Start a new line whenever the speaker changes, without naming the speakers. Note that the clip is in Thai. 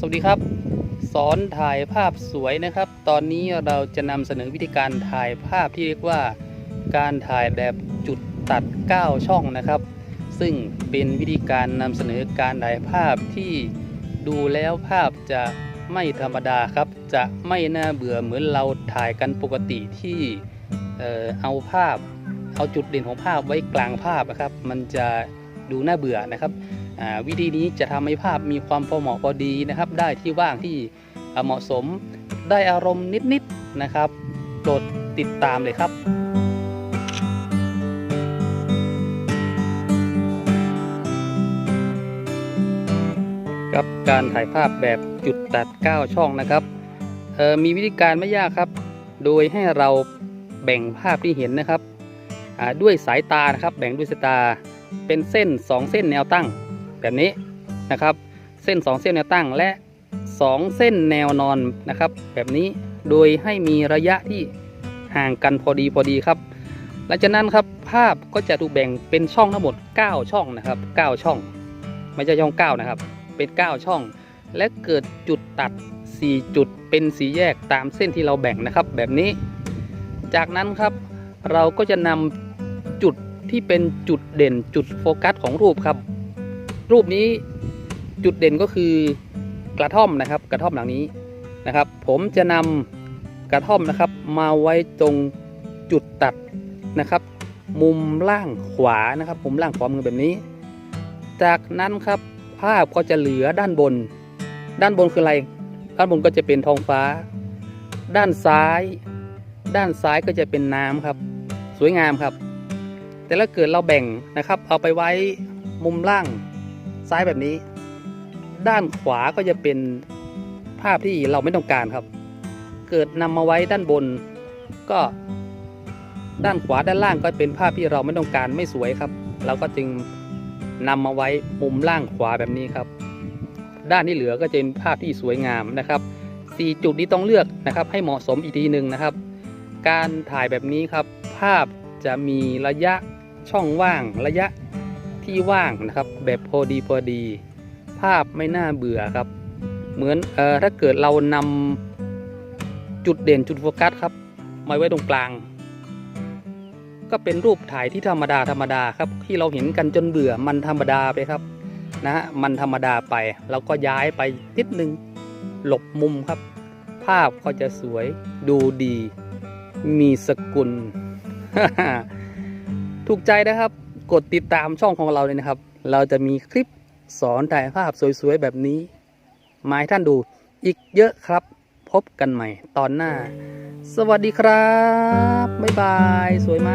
สวัสดีครับ สอนถ่ายภาพสวยนะครับ ตอนนี้เราจะนำเสนอวิธีการถ่ายภาพที่เรียกว่า การถ่ายแบบจุดตัด 9 ช่องนะครับ ซึ่งเป็นวิธีการนำเสนอการถ่ายภาพที่ดูแล้วภาพจะไม่ธรรมดาครับ จะไม่น่าเบื่อเหมือนเราถ่ายกันปกติที่เออเอาภาพ เอาจุดเด่นของภาพไว้กลางภาพนะครับ มันจะดูน่าเบื่อนะครับ วิธีนี้จะทำให้ภาพมีความพอเหมาะพอดีนะครับ ได้ที่ว่างที่เหมาะสมได้อารมณ์นิดๆนะครับโปรดติดตามเลยครับกับการถ่ายภาพแบบจุดตัด 9 ช่องนะครับมีวิธีการไม่ยากครับ โดยให้เราแบ่งภาพที่เห็นนะครับด้วยสายตานะครับ แบ่งด้วยสายตาเป็นเส้น 2 เส้นแนวตั้ง แบบนี้นะครับ เส้น 2 เส้นแนวตั้งและ 2 เส้นแนวนอนนะครับ แบบนี้โดยให้มีระยะที่ห่างกันพอดีพอดีครับ หลังจากนั้นครับภาพก็จะถูกแบ่งเป็นช่องทั้งหมด 9 ช่องนะครับ 9 ช่อง ไม่ใช่ช่อง 9 นะครับ เป็น 9 ช่อง และเกิดจุดตัด 4 จุดเป็นสีแยกตามเส้นที่เราแบ่งนะครับ แบบนี้ จากนั้นครับเราก็จะนำจุดที่เป็นจุดเด่นจุดโฟกัสของรูปครับ รูปนี้จุดเด่นก็คือกระท่อมนะครับ กระท่อมหลังนี้นะครับ ผมจะนำกระท่อมนะครับ มาไว้ตรงจุดตัดนะครับ มุมล่างขวานะครับ มุมล่างขวามือแบบนี้ จากนั้นครับภาพก็จะเหลือด้านบน ด้านบนคืออะไร ด้านบนก็จะเป็นท้องฟ้า ด้านซ้าย ด้านซ้ายก็จะเป็นน้ำครับ สวยงามครับ แต่ถ้าเกิดเราแบ่งนะครับ เอาไปไว้มุมล่าง ซ้ายแบบนี้ ด้านขวาก็จะเป็นภาพที่เราไม่ต้องการครับ เกิดนำมาไว้ด้านบน ก็ด้านขวาด้านล่างก็เป็นภาพที่เราไม่ต้องการไม่สวยครับ เราก็จึงนำมาไว้มุมล่างขวาแบบนี้ครับ ด้านที่เหลือก็จะเป็นภาพที่สวยงามนะครับสีจุดนี้ต้องเลือกนะครับ ให้เหมาะสมอีกทีหนึ่งนะครับ การถ่ายแบบนี้ครับ ภาพจะมีระยะช่องว่างระยะ ที่ว่างนะครับ แบบพอดีพอดี ภาพไม่น่าเบื่อครับ เหมือนเอ่อถ้าเกิดเรานำจุดเด่นจุดโฟกัสครับมาไว้ตรงกลาง ก็เป็นรูปถ่ายที่ธรรมดาธรรมดาครับ ที่เราเห็นกันจนเบื่อมันธรรมดาไปครับนะฮะมันธรรมดาไปเราก็ย้ายไปนิดนึงหลบมุมครับ ภาพก็จะสวยดูดี มีสกุล ถูกใจนะครับ กดติดตามช่องของเราเลยนะครับ เราจะมีคลิปสอนถ่ายภาพสวยๆแบบนี้ มาให้ท่านดูอีกเยอะครับ พบกันใหม่ตอนหน้า สวัสดีครับ บ๊ายบาย สวยไหม